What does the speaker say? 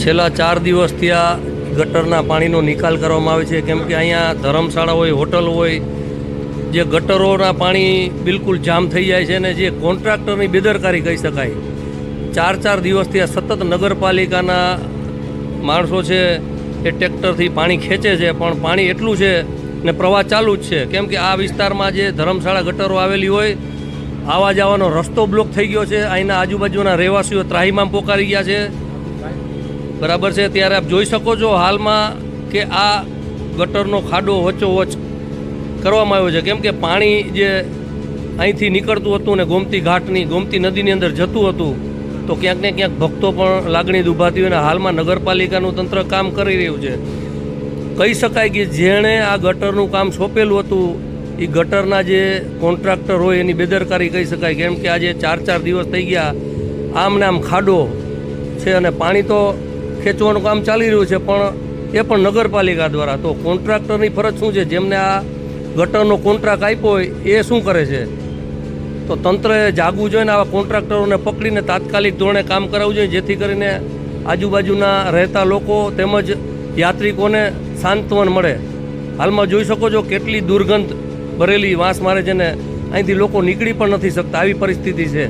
છેલ્લા ચાર દિવસથી આ ગટરના પાણીનો નિકાલ કરવામાં આવે છે. કેમ કે અહીંયા ધર્મશાળા હોય, હોટલ હોય, જે ગટરોના પાણી બિલકુલ જામ થઈ જાય છે અને જે કોન્ટ્રાક્ટરની બેદરકારી કહી શકાય. ચાર ચાર દિવસથી આ સતત નગરપાલિકાના માણસો છે એ ટ્રેક્ટરથી પાણી ખેંચે છે, પણ પાણી એટલું છે ને પ્રવાહ ચાલુ જ છે. કેમ કે આ વિસ્તારમાં જે ધર્મશાળા ગટરો આવેલી હોય આવા જવાનો રસ્તો બ્લોક થઈ ગયો છે. અહીંના આજુબાજુના રહેવાસીઓ ત્રાહીમામ પોકારી ગયા છે. બરાબર છે? ત્યારે આપ જોઈ શકો છો હાલમાં કે આ ગટરનો ખાડો વચ્ચોવચ કરવામાં આવ્યો છે. કેમ કે પાણી જે અહીંથી નીકળતું હતું ને ગોમતી ઘાટની, ગોમતી નદીની અંદર જતું હતું, તો ક્યાંક ને ક્યાંક ભક્તો પણ લાગણી દુભાતી હોય અને હાલમાં નગરપાલિકાનું તંત્ર કામ કરી રહ્યું છે. કહી શકાય કે જેણે આ ગટરનું કામ સોંપેલું હતું એ ગટરના જે કોન્ટ્રાક્ટર હોય એની બેદરકારી કહી શકાય. કેમ કે આજે ચાર ચાર દિવસ થઈ ગયા, આમ ને આમ ખાડો છે અને પાણી તો ખેંચવાનું કામ ચાલી રહ્યું છે, પણ એ પણ નગરપાલિકા દ્વારા. તો કોન્ટ્રાક્ટરની ફરજ શું છે? જેમને આ ગટરનો કોન્ટ્રાક્ટ આપ્યો હોય, એ શું કરે છે? તો તંત્રએ જાગવું જોઈએ ને આવા કોન્ટ્રાક્ટરોને પકડીને તાત્કાલિક ધોરણે કામ કરાવવું જોઈએ, જેથી કરીને આજુબાજુના રહેતા લોકો તેમજ યાત્રિકોને સાંત્વન મળે. હાલમાં જોઈ શકો છો કેટલી દુર્ગંધ ભરેલી વાંસ મારે છે ને, અહીંથી લોકો નીકળી પણ નથી શકતા. આવી પરિસ્થિતિ છે.